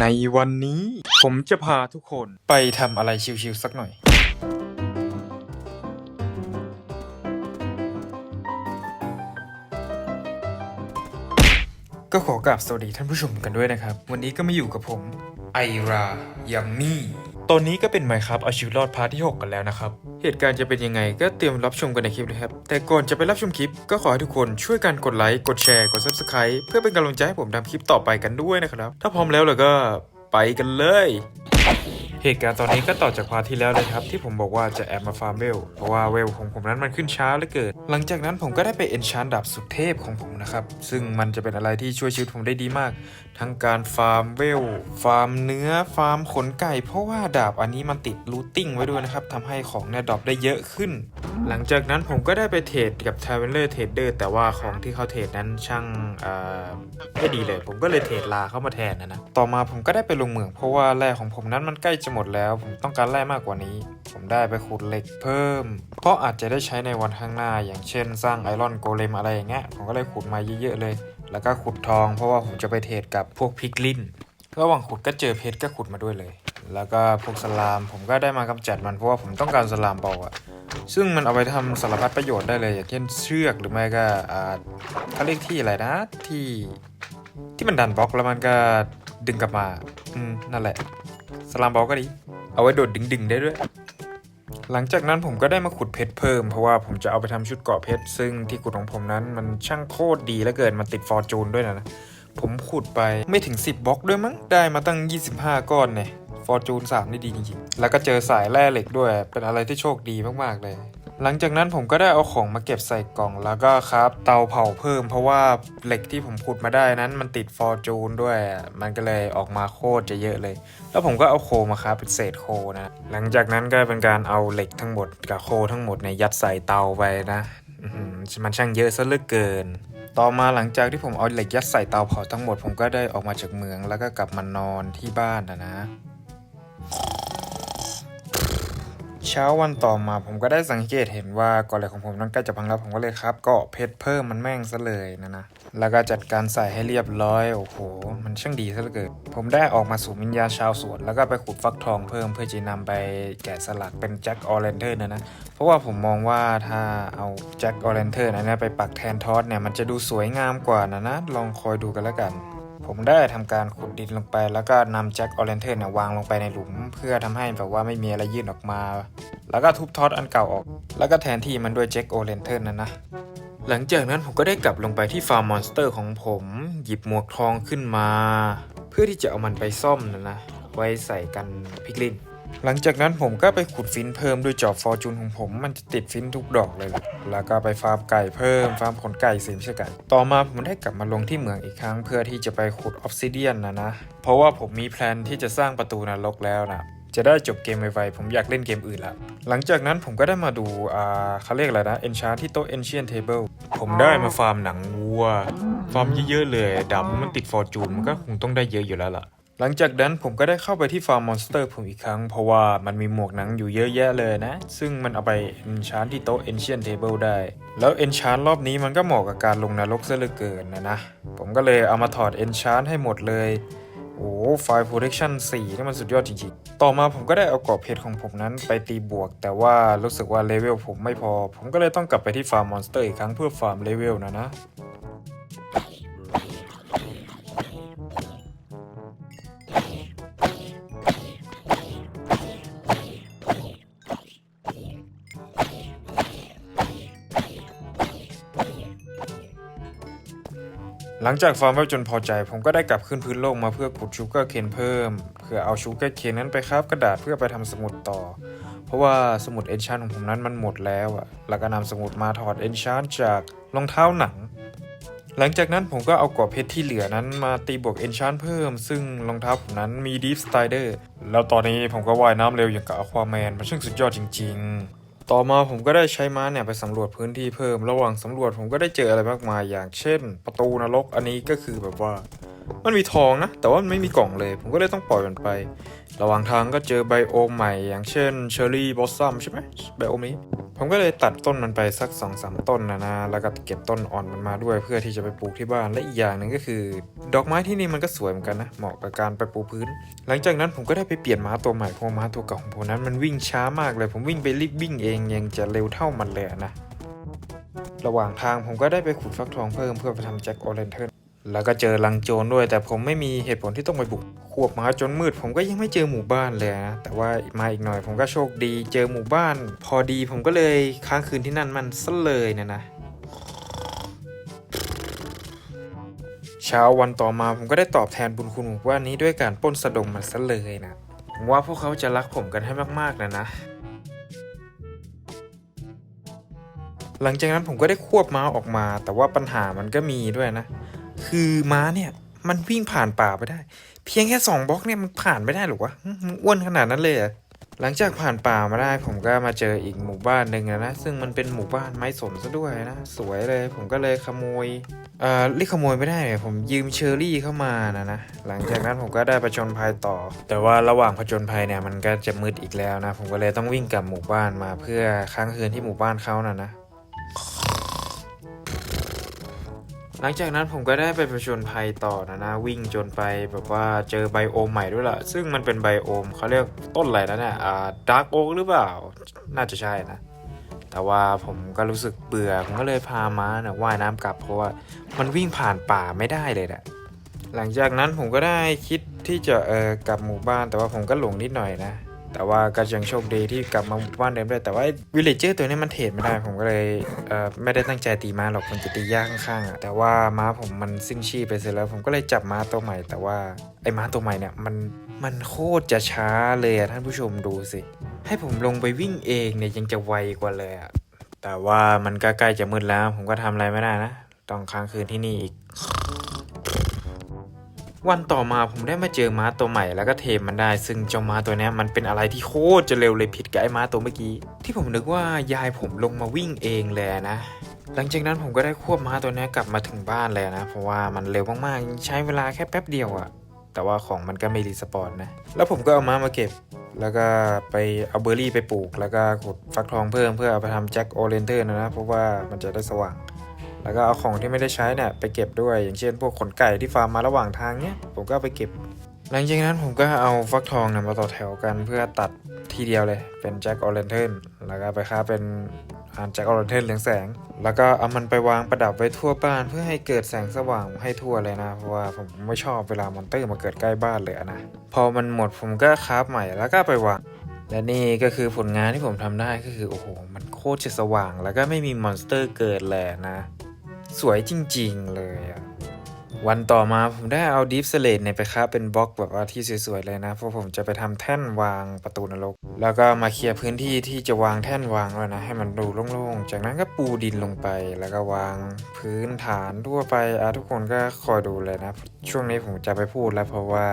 ในวันนี้ผมจะพาทุกคนไปทำอะไรชิวๆสักหน่อย ก็ขอกราบสวัสดีท่านผู้ชมกันด้วยนะครับ วันนี้ก็มาอยู่กับผม ไอรายัมมี่ ตอนนี้ก็เป็นไมครับเอาชีวิตรอดพาร์ทที่ 6 กันแล้วนะครับ เหตุการณ์จะเป็นยังไงก็เตรียมรับชมกันในคลิปนะครับ แต่ก่อนจะไปรับชมคลิป ก็ขอให้ทุกคนช่วยกันกดไลค์ กดแชร์ กด subscribe เพื่อเป็นกำลังใจให้ผมทำคลิปต่อไปกันด้วยนะครับ ถ้าพร้อมแล้วเราก็ไปกันเลย เหตุการณ์ตอนนี้ก็ต่อจากพาที่แล้วเลยครับ ที่ผมบอกว่าจะแอบมาฟาร์มเวล เพราะว่าเวลของผมนั้นมันขึ้นช้าเหลือเกินหลังจากนั้นผมก็ได้ไปเอนชานดาบสุดเทพของผมนะครับ ซึ่งมันจะเป็นอะไรที่ช่วยชีวิตผมได้ดีมาก ทั้งการฟาร์มเวล ฟาร์มเนื้อ ฟาร์มขนไก่ เพราะว่าดาบอันนี้มันติดรูทติ้งไว้ด้วยนะครับทำให้ของเนี่ยดรอปได้เยอะขึ้น หลังจากนั้นผมก็ได้ไปเทรดกับทาวเวลเลอร์เทรดเดอร์แต่ว่าของที่เขาเทรดนั้นช่างเออไม่ดีเลย ผมก็เลยเทรดลาเข้ามาแทนนะนะต่อมาผมก็ได้ไปลงเหมืองเพราะว่าแร่ของผมนั้นมันใกล้จะหมดแล้ว ผมต้องการแร่มากกว่านี้ ผมได้ไปขุดเหล็กเพิ่ม เพราะอาจจะได้ใช้ในวันข้างหน้า อย่างเช่น สร้างไอรอนโกเลมอะไรอย่างเงี้ย ผมก็เลยขุดมาเยอะๆเลย แล้วก็ขุดทองเพราะว่าผมจะไปเทรดกับพวกพิกลินระหว่างขุดก็เจอเพชรก็ขุดมาด้วยเลย แล้วก็พวกสลาม ผมก็ได้มากำจัดมันเพราะว่าผมต้องการสลามเบาอะซึ่งมันเอาไปทำสารพัดประโยชน์ได้เลย อย่างเช่นเชือกหรือไม่ก็อ่าเขาเรียกที่อะไรนะที่ที่มันดันบล็อกแล้วมันก็ดึงกลับมา อืม นั่นแหละ ลามบอลก็ดี เอาไว้โดดดึงๆได้ด้วย หลังจากนั้นผมก็ได้มาขุดเพชรเพิ่ม เพราะว่าผมจะเอาไปทำชุดเกาะเพชร ซึ่งที่ขุดของผมนั้นมันช่างโคตรดีแล้วเกินมันติดฟอร์จูนด้วยนะ ผมขุดไปไม่ถึง 10บล็อกด้วยมั้ง ได้มาตั้ง 25 ก้อนเนี่ย ฟอร์จูน3นี่ดีจริงๆ แล้วก็เจอสายแร่เหล็กด้วย เป็นอะไรที่โชคดีมากๆเลย หลังจากนั้นผมก็ได้เอาของมาเก็บใส่กล่องแล้วก็ครับ เตาเผาเพิ่มเพราะว่าเหล็กที่ผมขุดมาได้นั้นมันติดฟอร์จูนด้วย มันก็เลยออกมาโคตรจะเยอะเลย แล้วผมก็เอาโคมาครับเป็นเศษโคนะ หลังจากนั้นก็เป็นการเอาเหล็กทั้งหมดกับโคทั้งหมดเนี่ยยัดใส่เตาไปนะมันช่างเยอะซะเหลือเกิน ต่อมาหลังจากที่ผมเอาเหล็กยัดใส่เตาเผาทั้งหมด ผมก็ได้ออกมาจากเมืองแล้วก็กลับมานอนที่บ้านนะนะ เช้าวันต่อมาผมก็ได้สังเกตเห็นว่าก่อนเหล็กของผมนั้นใกล้จะพังแล้วผมก็เลยครับเกาะเพชรเพิ่มมันแม่งซะเลยนะนะ แล้วก็จัดการใส่ให้เรียบร้อย โอ้โห มันช่างดีซะเหลือเกินผมได้ออกมาสู่วิญญาณชาวสวน แล้วก็ไปขุดฟักทองเพิ่มเพื่อจะนำไปแกะสลักเป็นแจ็คออเรนเทอร์นะนะ เพราะว่าผมมองว่าถ้าเอาแจ็คออเรนเทอร์นะนไปปักแทนทอสเนี่ยมันจะดูสวยงามกว่านะนะ ลองคอยดูกันแล้วกัน ผมได้ทำการขุดดินลงไปแล้วก็นำแจ็คออเรนเทอร์เนี่ยวางลงไปในหลุม เพื่อทำให้แบบว่าไม่มีอะไรยื่นออกมา แล้วก็ทุบทอดอันเก่าออก แล้วก็แทนที่มันด้วยแจ็คออเรนเทอร์นั่นนะหลังจากนั้นผมก็ได้กลับลงไปที่ฟาร์มมอนสเตอร์ของผม หยิบหมวกทองขึ้นมา เพื่อที่จะเอามันไปซ่อมนะนะไว้ใส่กันพิกลิน หลังจากนั้นผมก็ไปขุดฟินเพิ่มด้วยจอบฟอร์จูนของผมมันจะติดฟินทุกดอกเลยล่ะแล้วก็ไปฟาร์มไก่เพิ่ม ฟาร์มขนไก่สิไม่ใช่ไก่ ต่อมาผมได้กลับมาลงที่เมืองอีกครั้ง เพื่อที่จะไปขุดออฟซิเดียนนะนะ เพราะว่าผมมีแพลนที่จะสร้างประตูนรกแล้วนะจะได้จบเกมไวๆ ผมอยากเล่นเกมอื่นละ หลังจากนั้นผมก็ได้มาดูอ่าเขาเรียกอะไรนะเอนชาที่โต๊ะ Ancient Table ผมได้มาฟาร์มหนังวัว ฟาร์มเยอะๆเลยดาบมันติดฟอร์จูนมันก็คงต้องได้เยอะอยู่แล้วล่ะ หลังจากนั้นผมก็ได้เข้าไปที่ฟาร์มมอนสเตอร์ผมอีกครั้ง เพราะว่ามันมีหมวกหนังอยู่เยอะแยะเลยนะ ซึ่งมันเอาไปเอนชานที่โต๊ะ Ancient Table ได้ แล้วเอนชานรอบนี้มันก็เหมาะกับการลงนรกซะเหลือเกินนะนะ ผมก็เลยเอามาถอดเอนชานให้หมดเลยโอ้ไฟ protection 4นี่มันสุดยอดจริงๆ ต่อมาผมก็ได้เอากรอบเพชรของผมนั้นไปตีบวก แต่ว่ารู้สึกว่าเลเวลผมไม่พอ ผมก็เลยต้องกลับไปที่ฟาร์มมอนสเตอร์อีกครั้งเพื่อฟาร์มเลเวลนะนะ หลังจากฟาร์มไว้จนพอใจ ผมก็ได้กลับขึ้นพื้นโลกมาเพื่อขุดชูเกอร์เคนเพิ่มเพื่อเอาชูเกอร์เคนนั้นไปคราฟกระดาษเพื่อไปทำสมุดต่อ เพราะว่าสมุดเอนชานของผมนั้นมันหมดแล้วอะแล้วก็นำสมุดมาถอดเอนชานจากรองเท้าหนัง หลังจากนั้นผมก็เอากรอบเพชรที่เหลือนั้นมาตีบวกเอนชานเพิ่ม ซึ่งรองเท้าผมนั้นมีดีฟสไตเดอร์แล้วตอนนี้ผมก็ว่ายน้ำเร็วอย่างกับอควาแมนมันช่างสุดยอดจริง ๆ ต่อมาผมก็ได้ใช้ม้าเนี่ยไปสำรวจพื้นที่เพิ่ม ระหว่างสำรวจผมก็ได้เจออะไรมากมายอย่างเช่น ประตูนรกอันนี้ก็คือแบบว่า มันมีทองนะ แต่ว่ามันไม่มีกล่องเลย ผมก็เลยต้องปล่อยมันไป ระหว่างทางก็เจอไบโอมใหม่ อย่างเช่นเชอร์รี่บอสซัมใช่ไหมไบโอมนี้ ผมก็เลยตัดต้นมันไปสัก2อสต้นนะนะ แล้วก็เก็บต้นอ่อนมันมาด้วยเพื่อที่จะไปปลูกที่บ้าน และอีกอย่างหนึ่งก็คือ ดอกไม้ที่นี่มันก็สวยเหมือนกันนะ เหมาะกับการไปปูพื้น หลังจากนั้นผมก็ได้ไปเปลี่ยนม้าตัวใหม่เพราะม้าตัวเก่าของผมนั้นมันวิ่งช้ามากเลย ผมวิ่งไปรีบวิ่งเองยังจะเร็วเท่ามันเลยนะ ระหว่างทางผมก็ได้ไปขุดฟักทองเพิ่มเพื่อไปทำแจ็คโอเรนเทิร์ แล้วก็เจอลังโจรด้วย แต่ผมไม่มีเหตุผลที่ต้องไปบุกควบมาจนมืด ผมก็ยังไม่เจอหมู่บ้านเลยนะแต่ว่ามาอีกหน่อยผมก็โชคดี เจอหมู่บ้าน พอดีผมก็เลยค้างคืนที่นั่นมันซะเลยนะนะเช้าวันต่อมาผมก็ได้ตอบแทนบุญคุณหมู่บ้านนี้ด้วยการป้นสะดมมันซะเลยนะผมว่าพวกเขาจะรักผมกันให้มากๆนะนะหลังจากนั้นผมก็ได้ควบม้าออกมา แต่ว่าปัญหามันก็มีด้วยนะ คือม้าเนี่ย มันวิ่งผ่านป่าไปได้ เพียงแค่สองบล็อกเนี่ยมันผ่านไม่ได้หรอวะมึงอ้วนขนาดนั้นเลยเหรอหลังจากผ่านป่ามาได้ผมก็มาเจออีกหมู่บ้านหนึ่งนะ ซึ่งมันเป็นหมู่บ้านไม้สนซะด้วยนะ สวยเลยผมก็เลยขโมยเอ่อเรียกขโมยไม่ได้ ผมยืมเชอรี่เข้ามานะนะหลังจากนั้นผมก็ได้ผจญภัยต่อ แต่ว่าระหว่างผจญภัยเนี่ยมันก็จะมืดอีกแล้วนะ ผมก็เลยต้องวิ่งกลับหมู่บ้านมาเพื่อค้างคืนที่หมู่บ้านเขานะนะ หลังจากนั้นผมก็ได้ไปผจญภัยต่อนะนะ วิ่งจนไปแบบว่าเจอไบโอมใหม่ด้วยล่ะ ซึ่งมันเป็นไบโอมเขาเรียกต้นอะไรนะเนี่ยอ่าดาร์กโอ๊กหรือเปล่า น่าจะใช่นะ แต่ว่าผมก็รู้สึกเบื่อ ผมก็เลยพาม้านี่ยว่ายน้ำกลับเพราะว่ามันวิ่งผ่านป่าไม่ได้เลยแหละหลังจากนั้นผมก็ได้คิดที่จะเออกลับหมู่บ้านแต่ว่าผมก็หลงนิดหน่อยนะ แต่ว่าก็ยังโชคดีที่กลับมาบ้านเดิมได้แต่ว่าวิลเลจเจอร์ตัวนี้มันเทรดไม่ได้ผมก็เลยเอ่อไม่ได้ตั้งใจตีม้าหรอกมันจะตียากข้างๆอะแต่ว่าม้าผมมันสิ้นชีพไปเสร็จแล้วผมก็เลยจับม้าตัวใหม่ แต่ว่าไอ้ม้าตัวใหม่เนี่ยมันมันโคตรจะช้าเลยอะท่านผู้ชมดูสิให้ผมลงไปวิ่งเองเนี่ยยังจะไวกว่าเลยอะแต่ว่ามันก็ใกล้จะมืดแล้ว ผมก็ทำอะไรไม่ได้นะต้องค้างคืนที่นี่อีก วันต่อมาผมได้มาเจอม้าตัวใหม่แล้วก็เทมมันได้ ซึ่งเจ้าม้าตัวนี้มันเป็นอะไรที่โคตรจะเร็วเลยผิดกับไอ้ม้าตัวเมื่อกี้ ที่ผมนึกว่ายายผมลงมาวิ่งเองเลยนะ หลังจากนั้นผมก็ได้ควบม้าตัวนี้กลับมาถึงบ้านเลยนะ เพราะว่ามันเร็วมากๆใช้เวลาแค่แป๊บเดียวอะแต่ว่าของมันก็ไม่รีสปอนนะ แล้วผมก็เอาม้ามาเก็บ แล้วก็ไปเอาเบอร์รี่ไปปลูก แล้วก็ขุดฟักทองเพิ่มเพื่อเอาไปทำแจ็คโอเรนเทอร์นะนะเพราะว่ามันจะได้สว่าง แล้วก็เอาของที่ไม่ได้ใช้เนี่ยไปเก็บด้วย อย่างเช่นพวกขนไก่ที่ฟาร์มมาระหว่างทางเนี่ยผมก็ไปเก็บ หลังจากนั้นผมก็เอาฟักทองเนี่ยมาต่อแถวกันเพื่อตัดทีเดียวเลยเป็นแจ็คออเรนเทนแล้วก็ไปค้าเป็นอ่านแจ็คออเรนเทนเรืองแสง แล้วก็เอามันไปวางประดับไว้ทั่วบ้าน เพื่อให้เกิดแสงสว่างให้ทั่วเลยนะเพราะว่าผมไม่ชอบเวลามอนเตอร์มาเกิดใกล้บ้านเลยนะพอมันหมดผมก็คราฟใหม่แล้วก็ไปวางและนี่ก็คือผลงานที่ผมทำได้ก็คือ โอ้โห มันโคตรจะสว่าง แล้วก็ไม่มีมอนสเตอร์เกิดแหละนะ สวยจริงๆเลยอะวันต่อมาผมได้เอาดิฟสเลตเนี่ยไปค้าเป็นบล็อกแบบว่าที่สวยๆเลยนะ เพราะผมจะไปทำแท่นวางประตูนรก แล้วก็มาเคลียร์พื้นที่ที่จะวางแท่นวางแล้วนะ ให้มันดูโล่งๆ จากนั้นก็ปูดินลงไป แล้วก็วางพื้นฐานทั่วไปอะทุกคนก็คอยดูเลยนะ ช่วงนี้ผมจะไปพูดแล้วเพราะว่า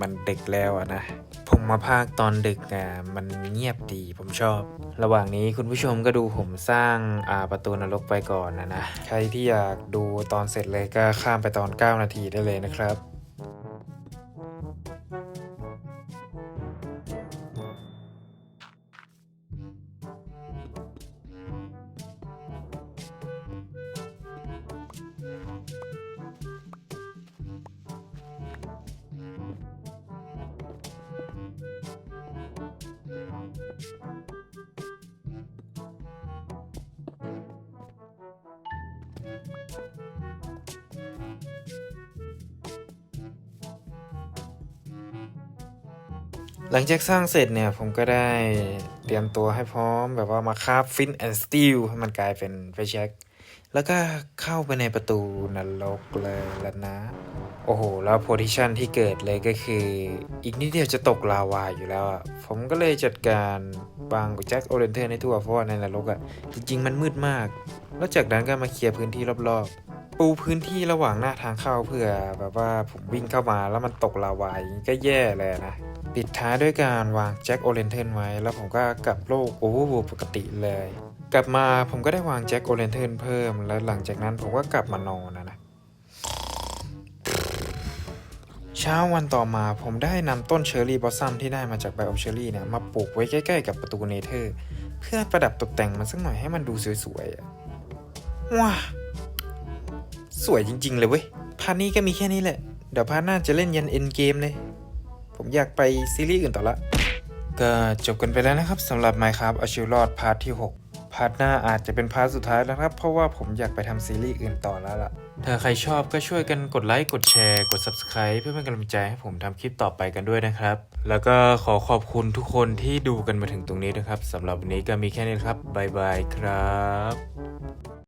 มันดึกแล้วอะนะ ผมมาภาคตอนดึกอะมันเงียบดีผมชอบ ระหว่างนี้คุณผู้ชมก็ดูผมสร้างอ่าประตูนรกไปก่อนนะนะ ใครที่อยากดูตอนเสร็จเลยก็ข้ามไปตอน 9 นาทีได้เลยนะครับ หลังจากสร้างเสร็จเนี่ยผมก็ได้เตรียมตัวให้พร้อมแบบว่ามาคาบฟินแอนด์สตีลให้มันกลายเป็นไฟแช็กแล้วก็เข้าไปในประตูนรกเลยแล้วนะ โอ้โห แล้วโพซิชันที่เกิดเลยก็คือ อีกนิดเดียวจะตกลาวาอยู่แล้วอะ ผมก็เลยจัดการวางแจ็คโอเรนเทอร์ในทั่วเพราะว่าในนรกอะ จริง ๆ มันมืดมาก แล้วจากนั้นก็มาเคลียร์พื้นที่รอบๆ ปูพื้นที่ระหว่างหน้าทางเข้าเพื่อแบบว่าผมวิ่งเข้ามาแล้วมันตกลาวาอย่างนี้ก็แย่เลยนะ ปิดท้ายด้วยการวางแจ็คโอเรนเทนไว้ แล้วผมก็กลับโลกโอเวอร์วูปกติเลย กลับมาผมก็ได้วางแจ็คโอเรนเทนเพิ่ม แล้วหลังจากนั้นผมก็กลับมานอนนะนะเช้าวันต่อมาผมได้นำต้นเชอร์รี่บอสซัมที่ได้มาจากไบโอมเชอร์รี่เนี่ยมาปลูกไว้ใกล้ ๆ กับประตูเนเธอร์ เพื่อประดับตกแต่งมันสักหน่อยให้มันดูสวยๆว้าสวยจริง ๆ เลยเว้ยพาร์ทนี้ก็มีแค่นี้แหละ เดี๋ยวพาร์ทหน้าจะเล่นยันเอ็นเกมเลย ผมอยากไปซีรีส์อื่นต่อละ ก็จบกันไปแล้วนะครับสำหรับ Minecraft เอาชีวิตรอดพาร์ทที่ 6 พาร์ทหน้าอาจจะเป็นพาร์ทสุดท้ายแล้วครับ เพราะว่าผมอยากไปทำซีรีส์อื่นต่อแล้วล่ะ ถ้าใครชอบก็ช่วยกันกดไลค์ กดแชร์ กด Subscribe เพื่อเป็นกำลังใจให้ผมทำคลิปต่อไปกันด้วยนะครับ แล้วก็ขอขอบคุณทุกคนที่ดูกันมาถึงตรงนี้นะครับสำหรับวันนี้ก็มีแค่นี้นะครับบ๊ายบายครับ